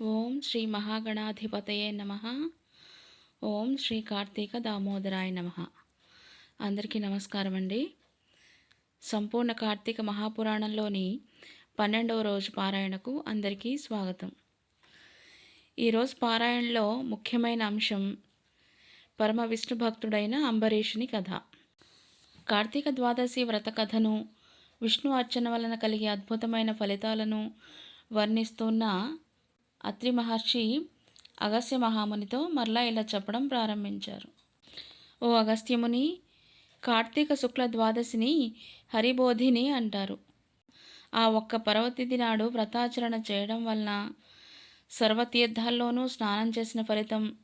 ఓం శ్రీ మహాగణాధిపతయే నమ. ఓం శ్రీ కార్తీక దామోదరాయ నమ. అందరికీ నమస్కారం అండి. సంపూర్ణ కార్తీక మహాపురాణంలోని పన్నెండవ రోజు పారాయణకు అందరికీ స్వాగతం. ఈరోజు పారాయణలో ముఖ్యమైన అంశం పరమ విష్ణు భక్తుడైన అంబరీషుని కథ. కార్తీక ద్వాదశి వ్రత కథను విష్ణు అర్చన వలన కలిగే అద్భుతమైన ఫలితాలను వర్ణిస్తున్న అత్రి మహర్షి అగస్త్య మహామునితో మరలా ఇలా చెప్పడం ప్రారంభించారు. ఓ అగస్త్యముని కార్తీక శుక్ల ద్వాదశిని హరిబోధిని అంటారు. ఆ ఒక్క పర్వతిథి నాడు వ్రతాచరణ చేయడం వలన సర్వతీర్థాల్లోనూ స్నానం చేసిన ఫలితం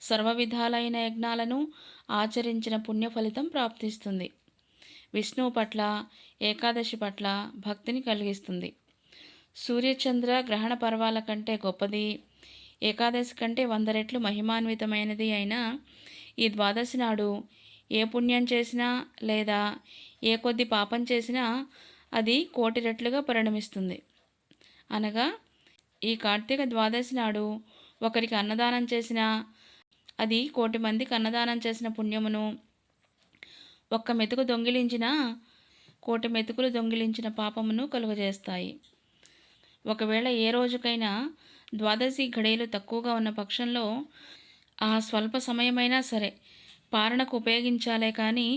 సర్వ విధాలైన యజ్ఞాలను ఆచరించిన పుణ్య ఫలితం ప్రాప్తిస్తుంది. విష్ణువు పట్ల ఏకాదశి పట్ల భక్తిని కలిగిస్తుంది. సూర్యచంద్ర గ్రహణ పర్వాల కంటే గొప్పది. ఏకాదశి కంటే వంద రెట్లు మహిమాన్వితమైనది అయిన ఈ ద్వాదశి నాడు ఏ పుణ్యం చేసినా లేదా ఏ కొద్ది పాపం చేసినా అది కోటి రెట్లుగా పరిణమిస్తుంది. అనగా ఈ కార్తీక ద్వాదశి నాడు ఒకరికి అన్నదానం చేసినా అది కోటి మందికి అన్నదానం చేసిన పుణ్యమును ఒక్క మెతుకు దొంగిలించిన కోటి మెతుకులు దొంగిలించిన పాపమును కలుగజేస్తాయి. ఒకవేళ ఏ రోజుకైనా ద్వాదశి ఘడేలు తక్కువగా ఉన్న పక్షంలో ఆ స్వల్ప సమయమైనా సరే పారణకు ఉపయోగించాలే కానీ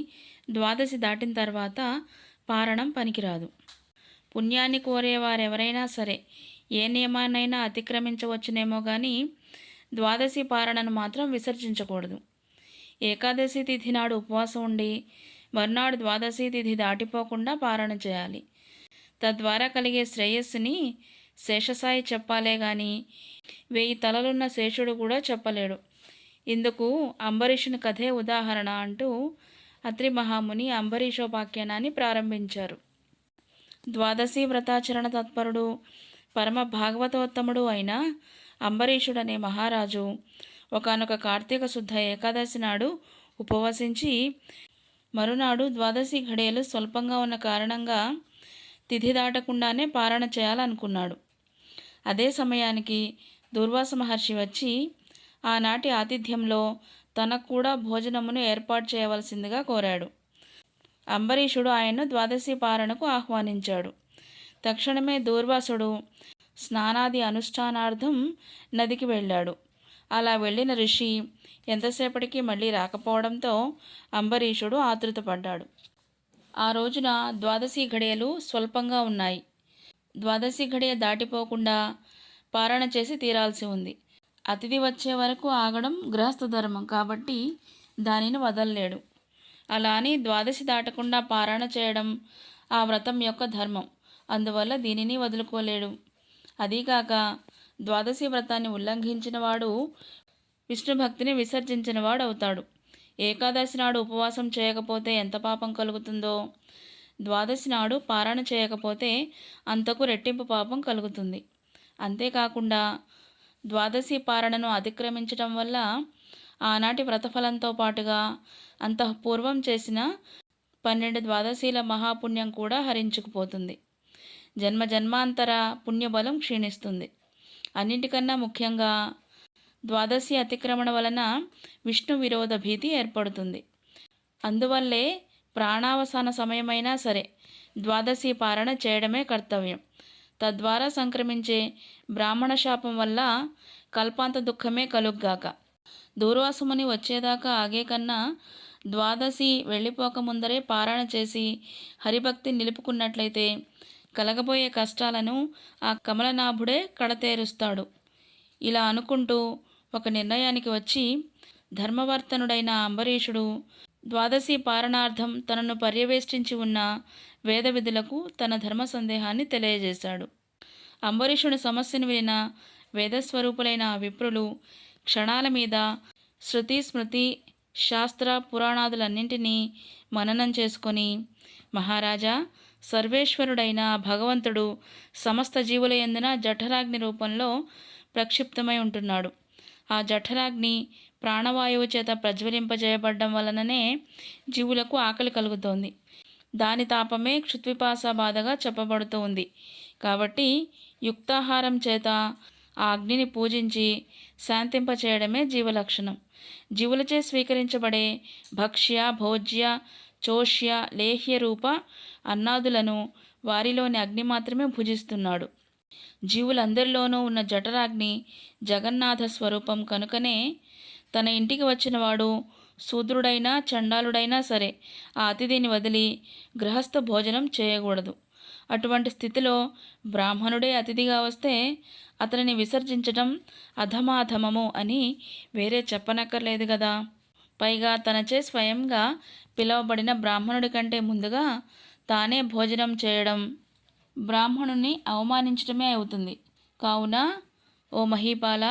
ద్వాదశి దాటిన తర్వాత పారణం పనికిరాదు. పుణ్యాన్ని కోరేవారెవరైనా సరే ఏ నియమాన్నైనా అతిక్రమించవచ్చునేమో కానీ ద్వాదశి పారణను మాత్రం విసర్జించకూడదు. ఏకాదశి తిథి నాడు ఉపవాసం ఉండి మర్నాడు ద్వాదశి తిథి దాటిపోకుండా పారణ చేయాలి. తద్వారా కలిగే శ్రేయస్సుని శేషసాయి చెప్పాలే గాని వెయ్యి తలలున్న శేషుడు కూడా చెప్పలేడు. ఇందుకు అంబరీషుని కథే ఉదాహరణ అంటూ అత్రి మహాముని అంబరీషోపాఖ్యానాన్ని ప్రారంభించారు. ద్వాదశి వ్రతాచరణ తత్పరుడు పరమ భాగవతోత్తముడు అయిన అంబరీషుడనే మహారాజు ఒకనొక కార్తీక శుద్ధ ఏకాదశి నాడు ఉపవసించి మరునాడు ద్వాదశి ఘడియలు స్వల్పంగా ఉన్న కారణంగా తిథి దాటకుండానే పారణ చేయాలనుకున్నాడు. అదే సమయానికి దుర్వాస మహర్షి వచ్చి ఆనాటి ఆతిథ్యంలో తనకు కూడా భోజనమును ఏర్పాటు చేయవలసిందిగా కోరాడు. అంబరీషుడు ఆయన్ను ద్వాదశి పారణకు ఆహ్వానించాడు. తక్షణమే దూర్వాసుడు స్నానాది అనుష్ఠానార్థం నదికి వెళ్ళాడు. అలా వెళ్ళిన ఋషి ఎంతసేపటికి మళ్ళీ రాకపోవడంతో అంబరీషుడు ఆతృతపడ్డాడు. ఆ రోజున ద్వాదశి ఘడియలు స్వల్పంగా ఉన్నాయి. ద్వాదశి ఘడియ దాటిపోకుండా పారణ చేసి తీరాల్సి ఉంది. అతిథి వచ్చే వరకు ఆగడం గృహస్థ ధర్మం కాబట్టి దానిని వదలలేడు. అలా అని ద్వాదశి దాటకుండా పారాయణ చేయడం ఆ వ్రతం యొక్క ధర్మం. అందువల్ల దీనిని వదులుకోలేడు. అదీకాక ద్వాదశి వ్రతాన్ని ఉల్లంఘించిన వాడు విష్ణు భక్తిని విసర్జించిన వాడు అవుతాడు. ఏకాదశి నాడు ఉపవాసం చేయకపోతే ఎంత పాపం కలుగుతుందో ద్వాదశి నాడు పారాయణ చేయకపోతే అంతకు రెట్టింపు పాపం కలుగుతుంది. అంతేకాకుండా ద్వాదశి పారణను అతిక్రమించటం వల్ల ఆనాటి వ్రతఫలంతో పాటుగా అంతఃపూర్వం చేసిన పన్నెండు ద్వాదశీల మహాపుణ్యం కూడా హరించుకుపోతుంది. జన్మ జన్మాంతర పుణ్యబలం క్షీణిస్తుంది. అన్నింటికన్నా ముఖ్యంగా ద్వాదశి అతిక్రమణ వలన విష్ణు విరోధ భీతి ఏర్పడుతుంది. అందువల్లే ప్రాణావసాన సమయమైనా సరే ద్వాదశి పారణ చేయడమే కర్తవ్యం. తద్వారా సంక్రమించే బ్రాహ్మణ శాపం వల్ల కల్పాంత దుఃఖమే కలుగ్గాక. దూర్వాసముని వచ్చేదాకా ఆగే కన్నా ద్వాదశి వెళ్ళిపోక ముందరే పారాయణ చేసి హరిభక్తి నిలుపుకున్నట్లయితే కలగబోయే కష్టాలను ఆ కమలనాభుడే కడతేరుస్తాడు. ఇలా అనుకుంటూ ఒక నిర్ణయానికి వచ్చి ధర్మవర్తనుడైన అంబరీషుడు ద్వాదశి పారణార్థం తనను పర్యవేష్టించి ఉన్న వేద విధులకు తన ధర్మ సందేహాన్ని తెలియజేశాడు. అంబరీషుని సమస్యను వినిన వేదస్వరూపులైన విప్రులు క్షణాల మీద శృతి స్మృతి శాస్త్ర పురాణాదులన్నింటినీ మననం చేసుకొని మహారాజా సర్వేశ్వరుడైన భగవంతుడు సమస్త జీవుల ఎందున జఠరాగ్ని రూపంలో ప్రక్షిప్తమై ఉంటున్నాడు. ఆ జఠరాగ్ని ప్రాణవాయువు చేత ప్రజ్వలింపజేయబడ్డం వలననే జీవులకు ఆకలి కలుగుతోంది. దాని తాపమే క్షుత్విపాస బాధగా చెప్పబడుతూ ఉంది. కాబట్టి యుక్తాహారం చేత ఆ అగ్నిని పూజించి శాంతింపచేయడమే జీవలక్షణం. జీవులచే స్వీకరించబడే భక్ష్య భోజ్య చోష్య లేహ్య రూప అన్నాదులను వారిలోని అగ్ని మాత్రమే భుజిస్తున్నాడు. జీవులందరిలోనూ ఉన్న జఠరాగ్ని జగన్నాథ స్వరూపం కనుకనే తన ఇంటికి వచ్చిన వాడు శూద్రుడైనా చండాలుడైనా సరే ఆ అతిథిని వదిలి గృహస్థ భోజనం చేయకూడదు. అటువంటి స్థితిలో బ్రాహ్మణుడే అతిథిగా వస్తే అతనిని విసర్జించటం అధమాధమము అని వేరే చెప్పనక్కర్లేదు కదా పైగా తనచే స్వయంగా పిలువబడిన బ్రాహ్మణుడి కంటే ముందుగా తానే భోజనం చేయడం బ్రాహ్మణుని అవమానించడమే అవుతుంది. కావున ఓ మహీపాల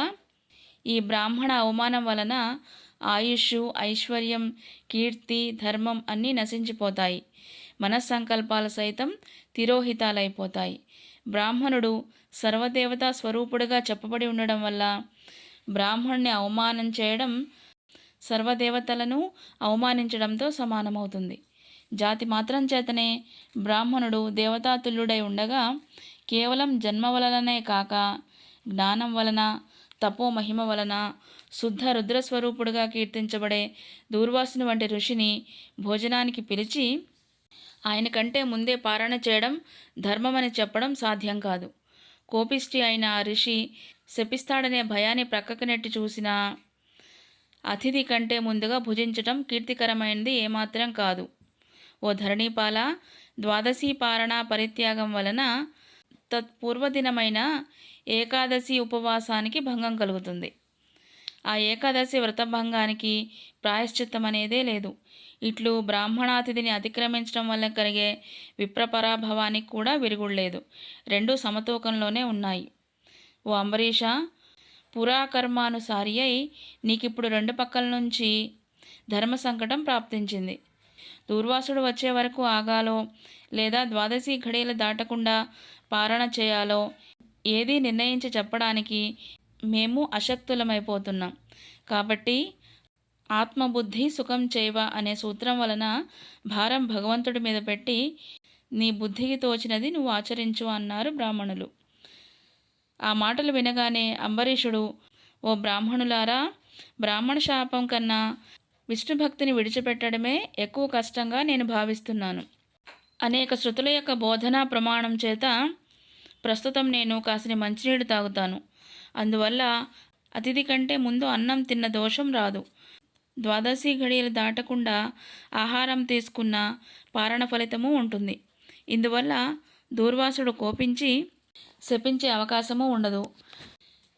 ఈ బ్రాహ్మణ అవమానం వలన ఆయుష్ ఐశ్వర్యం కీర్తి ధర్మం అన్నీ నశించిపోతాయి. మనస్సంకల్పాలు సైతం తిరోహితాలైపోతాయి. బ్రాహ్మణుడు సర్వదేవతా స్వరూపుడుగా చెప్పబడి ఉండడం వల్ల బ్రాహ్మణ్ణి అవమానం చేయడం సర్వదేవతలను అవమానించడంతో సమానమవుతుంది. జాతి మాత్రం చేతనే బ్రాహ్మణుడు దేవతాతుల్యుడై ఉండగా కేవలం జన్మ వలననే కాక జ్ఞానం వలన తపో మహిమ వలన శుద్ధ రుద్రస్వరూపుడుగా కీర్తించబడే దూర్వాసుని వంటి ఋషిని భోజనానికి పిలిచి ఆయన కంటే ముందే పారణ చేయడం ధర్మమని చెప్పడం సాధ్యం కాదు. కోపిష్టి అయిన ఆ ఋషి శపిస్తాడనే భయాన్ని ప్రక్కకు నెట్టి చూసిన అతిథి కంటే ముందుగా భుజించటం కీర్తికరమైనది ఏమాత్రం కాదు. ఓ ధరణీపాల ద్వాదశీ పారణ పరిత్యాగం వలన తత్పూర్వదినమైన ఏకాదశి ఉపవాసానికి భంగం కలుగుతుంది. ఆ ఏకాదశి వ్రతభంగానికి ప్రాయశ్చిత్తం అనేదే లేదు. ఇట్లు బ్రాహ్మణాతిథిని అతిక్రమించడం వల్ల కలిగే విప్రపరాభవానికి కూడా విరుగుడలేదు రెండు సమతూకంలోనే ఉన్నాయి. ఓ అంబరీష పురాకర్మానుసారి అయి నీకిప్పుడు రెండు పక్కల నుంచి ధర్మ సంకటం ప్రాప్తించింది. దూర్వాసుడు వచ్చే వరకు ఆగాలో లేదా ద్వాదశి ఘడియలు దాటకుండా పారణ చేయాలో ఏది నిర్ణయించి చెప్పడానికి మేము అశక్తులమైపోతున్నాం. కాబట్టి ఆత్మబుద్ధి సుఖం చేయవ అనే సూత్రం వలన భారం భగవంతుడి మీద పెట్టి నీ బుద్ధికి తోచినది నువ్వు ఆచరించు అన్నారు బ్రాహ్మణులు. ఆ మాటలు వినగానే అంబరీషుడు ఓ బ్రాహ్మణులారా బ్రాహ్మణ శాపం కన్నా విష్ణు భక్తిని విడిచిపెట్టడమే ఎక్కువ కష్టంగా నేను భావిస్తున్నాను. అనేక శృతుల యొక్క బోధనా ప్రమాణం చేత ప్రస్తుతం నేను కాసిన మంచినీడు తాగుతాను. అందువల్ల అతిథి కంటే ముందు అన్నం తిన్న దోషం రాదు. ద్వాదశి ఘడియలు దాటకుండా ఆహారం తీసుకున్న పారణ ఫలితము ఉంటుంది. ఇందువల్ల దూర్వాసుడు కోపించి శపించే అవకాశము ఉండదు.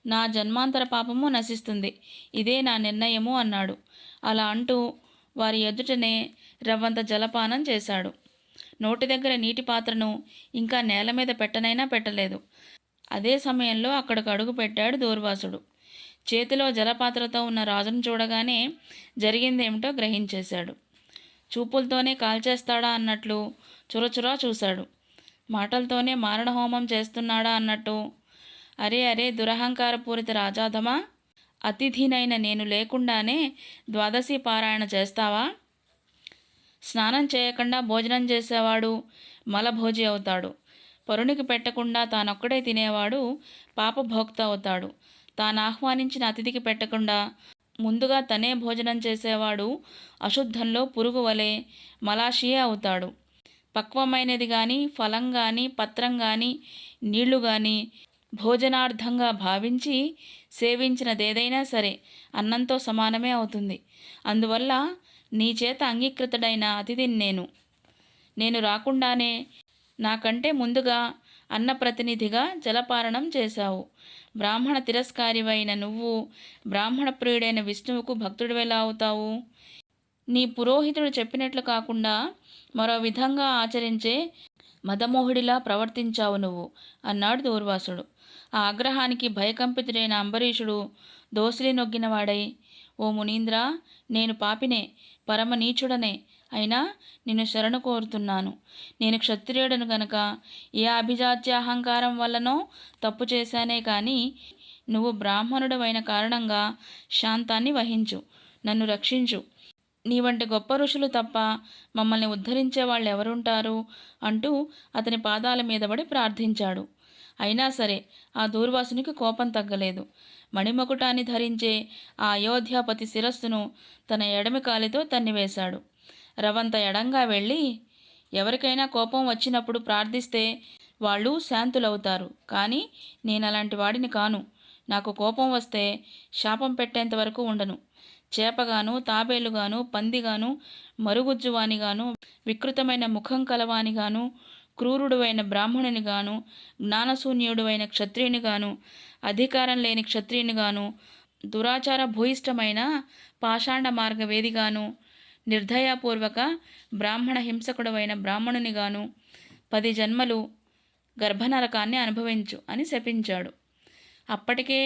నా జన్మాంతర పాపము నశిస్తుంది. ఇదే నా నిర్ణయము అన్నాడు. అలా అంటూ వారి ఎదుటనే రవ్వంత జలపానం చేశాడు. నోటి దగ్గర నీటి పాత్రను ఇంకా నేల మీద పెట్టనైనా పెట్టలేదు. అదే సమయంలో అక్కడికి అడుగు పెట్టాడు దూర్వాసుడు. చేతిలో జలపాత్రతో ఉన్న రాజును చూడగానే జరిగిందేమిటో గ్రహించేశాడు. చూపులతోనే కాల్చేస్తాడా అన్నట్లు చురచురా చూశాడు. మాటలతోనే మారణహోమం చేస్తున్నాడా అన్నట్టు అరే అరే దురహంకారపూరిత రాజాధమా అతిథినైన నేను లేకుండానే ద్వాదశి పారాయణ చేస్తావా? స్నానం చేయకుండా భోజనం చేసేవాడు మలభోజి అవుతాడు. పరునికి పెట్టకుండా తానొక్కడే తినేవాడు పాపభోక్త అవుతాడు. తాను ఆహ్వానించిన అతిథికి పెట్టకుండా ముందుగా తనే భోజనం చేసేవాడు అశుద్ధంలో పురుగు వలె మలాషియే అవుతాడు. పక్వమైనది కానీ ఫలం కానీ పత్రం కానీ నీళ్ళు కానీ భోజనార్థంగా భావించి సేవించినదేదైనా సరే అన్నంతో సమానమే అవుతుంది. అందువల్ల నీ చేత అంగీకృతుడైన అతిథిని నేను. నేను రాకుండానే నాకంటే ముందుగా అన్న ప్రతినిధిగా జలపారణం చేశావు. బ్రాహ్మణ తిరస్కారివైన నువ్వు బ్రాహ్మణ ప్రియుడైన విష్ణువుకు భక్తుడివెలా అవుతావు? నీ పురోహితుడు చెప్పినట్లు కాకుండా మరో విధంగా ఆచరించే మదమోహుడిలా ప్రవర్తించావు నువ్వు అన్నాడు దూర్వాసుడు. ఆ ఆగ్రహానికి భయకంపితుడైన అంబరీషుడు దోసిలి నొగ్గినవాడై ఓ మునీంద్ర నేను పాపినే పరమ నీచుడనే అయినా నిన్ను శరణు కోరుతున్నాను. నేను క్షత్రియుడను గనక ఏ అభిజాత్య అహంకారం వల్లనో తప్పు చేశానే కానీ నువ్వు బ్రాహ్మణుడవైన కారణంగా శాంతాన్ని వహించు నన్ను రక్షించు. నీ వంటి గొప్ప ఋషులు తప్ప మమ్మల్ని ఉద్ధరించే వాళ్ళు ఎవరుంటారు అంటూ అతని పాదాల మీద పడి ప్రార్థించాడు. అయినా సరే ఆ దూర్వాసునికి కోపం తగ్గలేదు. మణిమకుటాన్ని ధరించే ఆ అయోధ్యాపతి శిరస్సును తన ఎడమి కాలితో తన్నివేశాడు. రవంత ఎడంగా వెళ్ళి ఎవరికైనా కోపం వచ్చినప్పుడు ప్రార్థిస్తే వాళ్ళు శాంతులవుతారు. కానీ నేను అలాంటి వాడిని కాను. నాకు కోపం వస్తే శాపం పెట్టేంత వరకు ఉండను. చేపగాను తాబేలుగాను పందిగాను మరుగుజ్జువానిగాను వికృతమైన ముఖం కలవానిగాను క్రూరుడువైన బ్రాహ్మణునిగాను జ్ఞానశూన్యుడువైన క్షత్రియునిగాను అధికారం లేని క్షత్రియునిగాను దురాచార భూయిష్టమైన పాషాండ మార్గవేదిగాను నిర్దయాపూర్వక బ్రాహ్మణ హింసకుడవైన బ్రాహ్మణునిగాను పది జన్మలు గర్భనరకాన్ని అనుభవించు అని శపించాడు. అప్పటికే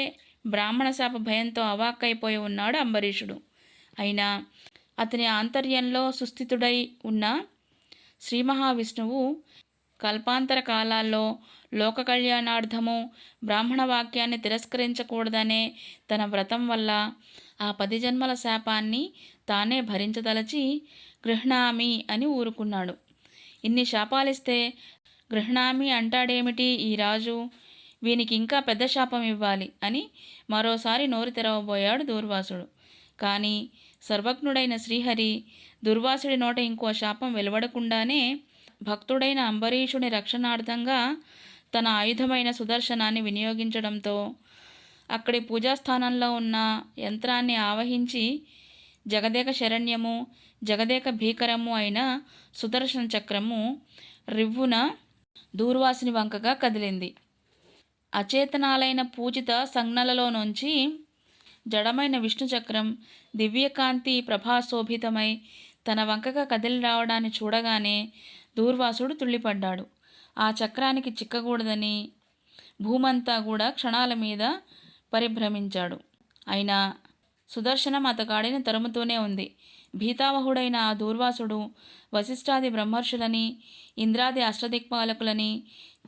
బ్రాహ్మణ శాప భయంతో అవాక్కైపోయి ఉన్నాడు అంబరీషుడు. అయినా అతని ఆంతర్యంలో సుస్థితుడై ఉన్న శ్రీ మహావిష్ణువు కల్పాంతర కాలాల్లో లోక కళ్యాణార్థము బ్రాహ్మణ వాక్యాన్ని తిరస్కరించకూడదనే తన వ్రతం వల్ల ఆ పది జన్మల శాపాన్ని తానే భరించదలచి గృహణామి అని ఊరుకున్నాడు. ఇన్ని శాపాలిస్తే గృహణామి అంటాడేమిటి ఈ రాజు? వీనికి ఇంకా పెద్ద శాపం ఇవ్వాలి అని మరోసారి నోరు తెరవబోయాడు దూర్వాసుడు. కానీ సర్వజ్ఞుడైన శ్రీహరి దుర్వాసుడి నోట ఇంకో శాపం వెలువడకుండానే భక్తుడైన అంబరీషుని రక్షణార్థంగా తన ఆయుధమైన సుదర్శనాన్ని వినియోగించడంతో అక్కడి పూజాస్థానంలో ఉన్న యంత్రాన్ని ఆవహించి జగదేక శరణ్యము జగదేక భీకరము అయిన సుదర్శన చక్రము రివ్వున దూర్వాసిని వంకగా కదిలింది. అచేతనాలైన పూజిత సంజ్ఞలలో నుంచి జడమైన విష్ణు చక్రం దివ్యకాంతి ప్రభాశోభితమై తన వంకగా కదిలి రావడాన్ని చూడగానే దూర్వాసుడు తుళ్ళిపడ్డాడు. ఆ చక్రానికి చిక్కకూడదని భూమంతా కూడా క్షణాల మీద పరిభ్రమించాడు. అయినా సుదర్శనం అతగాడిని తరుముతూనే ఉంది. భీతావహుడైన ఆ దూర్వాసుడు వశిష్ఠాది బ్రహ్మర్షులని ఇంద్రాది అష్టదిక్పాలకులని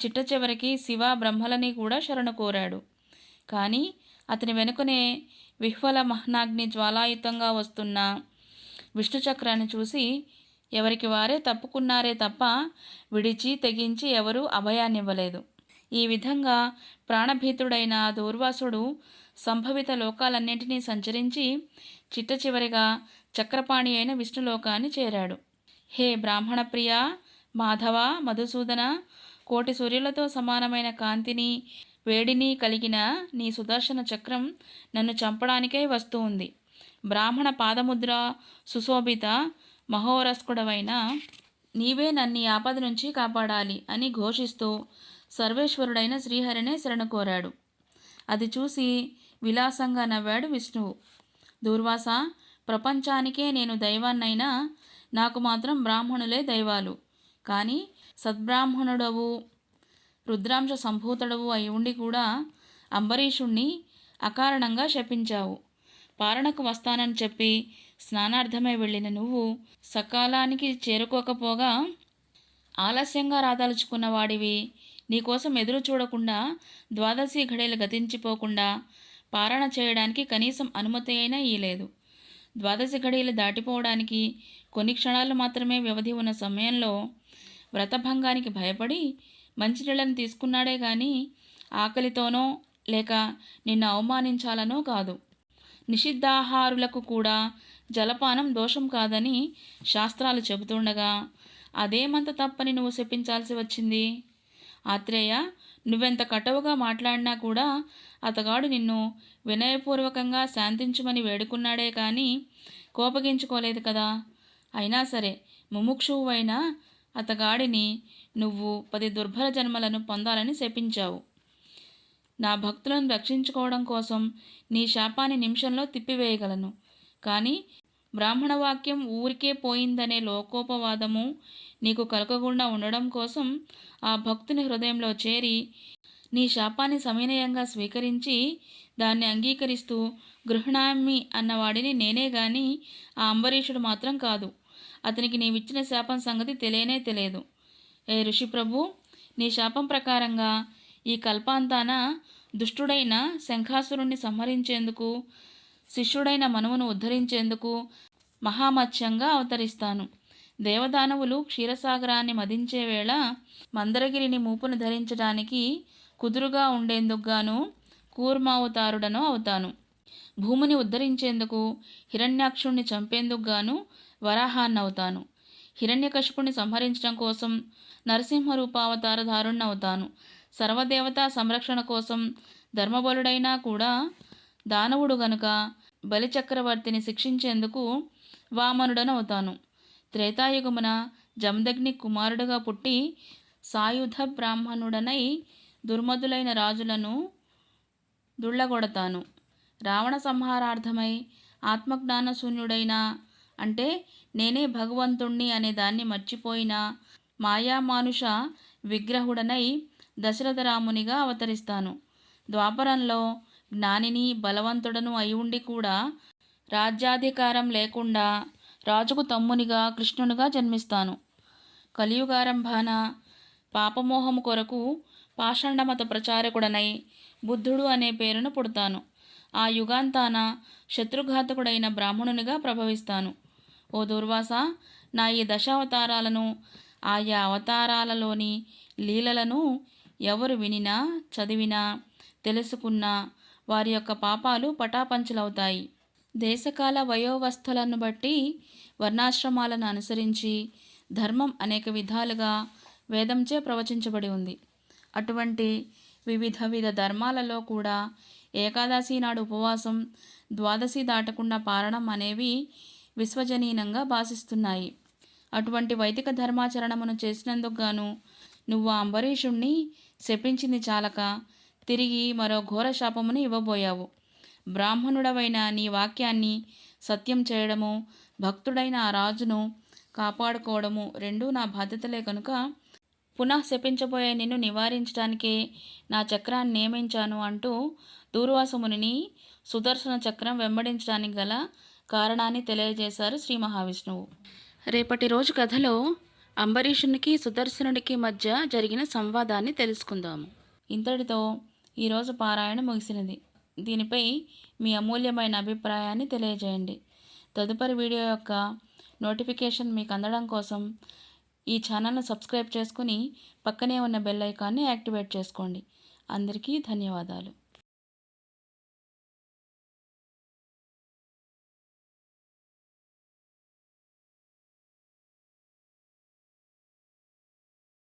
చిట్ట చివరికి శివ బ్రహ్మలని కూడా శరణు కోరాడు. కానీ అతని వెనుకనే విహ్వల మహ్నాగ్ని జ్వాలాయుతంగా వస్తున్న విష్ణుచక్రాన్ని చూసి ఎవరికి వారే తప్పుకున్నారే తప్ప విడిచి తెగించి ఎవరూ అభయాన్నివ్వలేదు. ఈ విధంగా ప్రాణభీతుడైన దూర్వాసుడు సంభవిత లోకాలన్నింటినీ సంచరించి చిట్ట చివరిగా చక్రపాణి అయిన విష్ణులోకాన్ని చేరాడు. హే బ్రాహ్మణ ప్రియ మాధవ మధుసూదన కోటి సూర్యులతో సమానమైన కాంతిని వేడిని కలిగిన నీ సుదర్శన చక్రం నన్ను చంపడానికే వస్తూ ఉంది. బ్రాహ్మణ పాదముద్ర సుశోభిత మహోరస్కుడవైన నీవే నన్ను ఈ ఆపద నుంచి కాపాడాలి అని ఘోషిస్తూ సర్వేశ్వరుడైన శ్రీహరినే శరణు కోరాడు. అది చూసి విలాసంగా నవ్వాడు విష్ణువు. దూర్వాస ప్రపంచానికే నేను దైవాన్నైనా నాకు మాత్రం బ్రాహ్మణులే దైవాలు. కానీ సద్బ్రాహ్మణుడవు రుద్రాంశ సంభూతుడవు అయి ఉండి కూడా అంబరీషుణ్ణి అకారణంగా శపించావు. పారణకు వస్తానని చెప్పి స్నానార్థమై వెళ్ళిన నువ్వు సకాలానికి చేరుకోకపోగా ఆలస్యంగా రాదలుచుకున్న వాడివి. నీకోసం ఎదురు చూడకుండా ద్వాదశి ఘడేలు గతించిపోకుండా పారణ చేయడానికి కనీసం అనుమతి అయినా ఇయ్యలేదు. ద్వాదశి ఘడీలు దాటిపోవడానికి కొన్ని క్షణాలు మాత్రమే వ్యవధి ఉన్న సమయంలో వ్రతభంగానికి భయపడి మంచినీళ్ళని తీసుకున్నాడే కానీ ఆకలితోనో లేక నిన్ను అవమానించాలనో కాదు. నిషిద్ధాహారులకు కూడా జలపానం దోషం కాదని శాస్త్రాలు చెబుతుండగా అదేమంత తప్పని నువ్వు శపించాల్సి వచ్చింది? ఆత్రేయ నువ్వెంత కటవుగా మాట్లాడినా కూడా అతగాడు నిన్ను వినయపూర్వకంగా శాంతించమని వేడుకున్నాడే కానీ కోపగించుకోలేదు కదా? అయినా సరే ముముక్షువైన అతగాడిని నువ్వు పది దుర్భర జన్మలను పొందాలని శపించావు. నా భక్తులను రక్షించుకోవడం కోసం నీ శాపాన్ని నిమిషంలో తిప్పివేయగలను. కానీ బ్రాహ్మణ వాక్యం ఊరికే పోయిందనే లోకోపవాదము నీకు కలగకుండా ఉండడం కోసం ఆ భక్తుని హృదయంలో చేరి నీ శాపాన్ని సమయనయంగా స్వీకరించి దాన్ని అంగీకరిస్తూ గృహణామి అన్నవాడిని నేనే గాని ఆ అంబరీషుడు మాత్రం కాదు. అతనికి నీవిచ్చిన శాపం సంగతి తెలియనే తెలియదు. ఏ ఋషి ప్రభు నీ శాపం ప్రకారంగా ఈ కల్పాంతాన దుష్టుడైన శంఖాసురుణ్ణి సంహరించేందుకు శిష్యుడైన మనువును ఉద్ధరించేందుకు మహామత్స్యంగా అవతరిస్తాను. దేవదానవులు క్షీరసాగరాన్ని మదించే వేళ మందరగిరిని మూపును ధరించడానికి కుదురుగా ఉండేందుకుగాను కూర్మావతారుడను అవుతాను. భూమిని ఉద్ధరించేందుకు హిరణ్యాక్షుణ్ణి చంపేందుకుగాను వరాహాన్నవుతాను. హిరణ్యకశిపుణ్ణి సంహరించడం కోసం నరసింహ రూపావతారధారుణ్ణవుతాను సర్వదేవతా సంరక్షణ కోసం ధర్మబలుడైనా కూడా దానవుడు గనుక బలిచక్రవర్తిని శిక్షించేందుకు వామనుడనవుతాను. త్రేతాయుగమున జమదగ్ని కుమారుడుగా పుట్టి సాయుధ బ్రాహ్మణుడనై దుర్మధులైన రాజులను దుళ్ళగొడతాను. రావణ సంహారార్థమై ఆత్మజ్ఞాన శూన్యుడైనా అంటే నేనే భగవంతుణ్ణి అనే దాన్ని మర్చిపోయిన మాయామానుష విగ్రహుడనై దశరథరామునిగా అవతరిస్తాను. ద్వాపరంలో జ్ఞానిని బలవంతుడను అయి ఉండి కూడా రాజ్యాధికారం లేకుండా రాజుకు తమ్మునిగా కృష్ణునిగా జన్మిస్తాను. కలియుగారంభాన పాపమోహము కొరకు పాషాండమత ప్రచారకుడనై బుద్ధుడు అనే పేరును పుడతాను. ఆ యుగాంతాన శత్రుఘాతకుడైన బ్రాహ్మణునిగా ప్రభవిస్తాను. ఓ దుర్వాస నా ఈ దశావతారాలను ఆయా అవతారాలలోని లీలలను ఎవరు వినినా చదివినా తెలుసుకున్నా వారి యొక్క పాపాలు పటాపంచలవుతాయి. దేశకాల వయోవస్థలను బట్టి వర్ణాశ్రమాలను అనుసరించి ధర్మం అనేక విధాలుగా వేదంచే ప్రవచించబడి ఉంది. అటువంటి వివిధ విధ ధర్మాలలో కూడా ఏకాదశి నాడు ఉపవాసం ద్వాదశి దాటకుండా పారణం అనేవి విశ్వజనీనంగా భాషిస్తున్నాయి. అటువంటి వైదిక ధర్మాచరణమును చేసినందుకు గాను నువ్వు అంబరీషుణ్ణి శపించింది చాలక తిరిగి మరో ఘోర శాపమును ఇవ్వబోయావు. బ్రాహ్మణుడవైన నీ వాక్యాన్ని సత్యం చేయడము భక్తుడైన ఆ రాజును కాపాడుకోవడము రెండూ నా బాధ్యతలే కనుక పునః శపించబోయే నిన్ను నివారించడానికే నా చక్రాన్ని నియమించాను అంటూ దూర్వాసమునిని సుదర్శన చక్రం వెంబడించడానికి గల కారణాన్ని తెలియజేశారు శ్రీ మహావిష్ణువు. రేపటి రోజు కథలో అంబరీషునికి సుదర్శనుడికి మధ్య జరిగిన సంవాదాన్ని తెలుసుకుందాము. ఇంతటితో ఈరోజు పారాయణ ముగిసినది. దీనిపై మీ అమూల్యమైన అభిప్రాయాన్ని తెలియజేయండి. తదుపరి వీడియో యొక్క నోటిఫికేషన్ మీకు అందడం కోసం ఈ ఛానల్ను సబ్స్క్రైబ్ చేసుకుని పక్కనే ఉన్న బెల్ ఐకాన్ని యాక్టివేట్ చేసుకోండి. అందరికీ ధన్యవాదాలు.